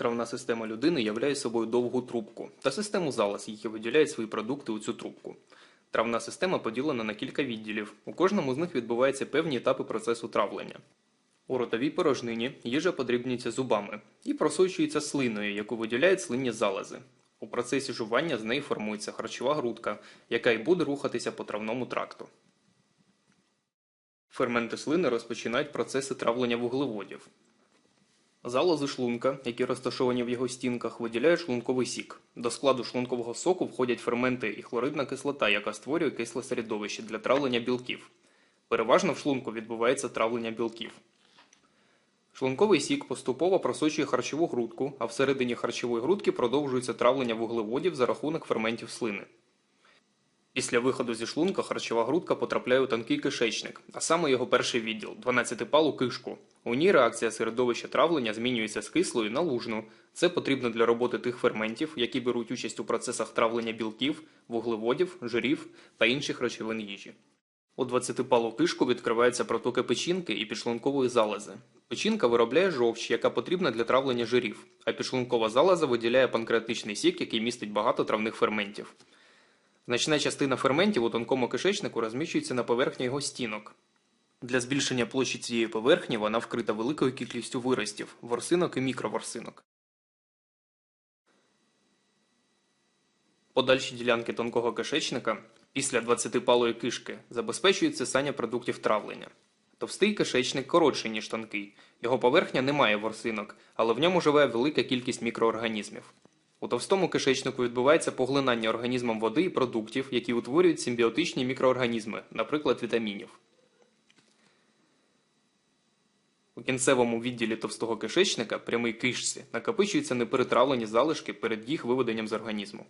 Травна система людини являє собою довгу трубку та систему залоз, які виділяють свої продукти у цю трубку. Травна система поділена на кілька відділів. У кожному з них відбуваються певні етапи процесу травлення. У ротовій порожнині їжа подрібнюється зубами і просочується слиною, яку виділяють слинні залози. У процесі жування з неї формується харчова грудка, яка й буде рухатися по травному тракту. Ферменти слини розпочинають процеси травлення вуглеводів. Залози шлунка, які розташовані в його стінках, виділяють шлунковий сік. До складу шлункового соку входять ферменти і хлоридна кислота, яка створює кисле середовище для травлення білків. Переважно в шлунку відбувається травлення білків. Шлунковий сік поступово просочує харчову грудку, а всередині харчової грудки продовжується травлення вуглеводів за рахунок ферментів слини. Після виходу зі шлунка харчова грудка потрапляє у тонкий кишечник, а саме його перший відділ 12-палу кишку. У ній реакція середовища травлення змінюється з кислої на лужну. Це потрібно для роботи тих ферментів, які беруть участь у процесах травлення білків, вуглеводів, жирів та інших речовин їжі. У 20-палу кишку відкриваються протоки печінки і підшлункової залози. Печінка виробляє жовч, яка потрібна для травлення жирів, а підшлункова залоза виділяє панкреатичний сік, який містить багато травних ферментів. Значна частина ферментів у тонкому кишечнику розміщується на поверхні його стінок. Для збільшення площі цієї поверхні вона вкрита великою кількістю виростів, ворсинок і мікроворсинок. Подальші ділянки тонкого кишечника після 20-палої кишки забезпечують сисання продуктів травлення. Товстий кишечник коротший, ніж тонкий. Його поверхня не має ворсинок, але в ньому живе велика кількість мікроорганізмів. У товстому кишечнику відбувається поглинання організмом води і продуктів, які утворюють симбіотичні мікроорганізми, наприклад, вітамінів. У кінцевому відділі товстого кишечника, прямий кишці, накопичуються неперетравлені залишки перед їх виведенням з організму.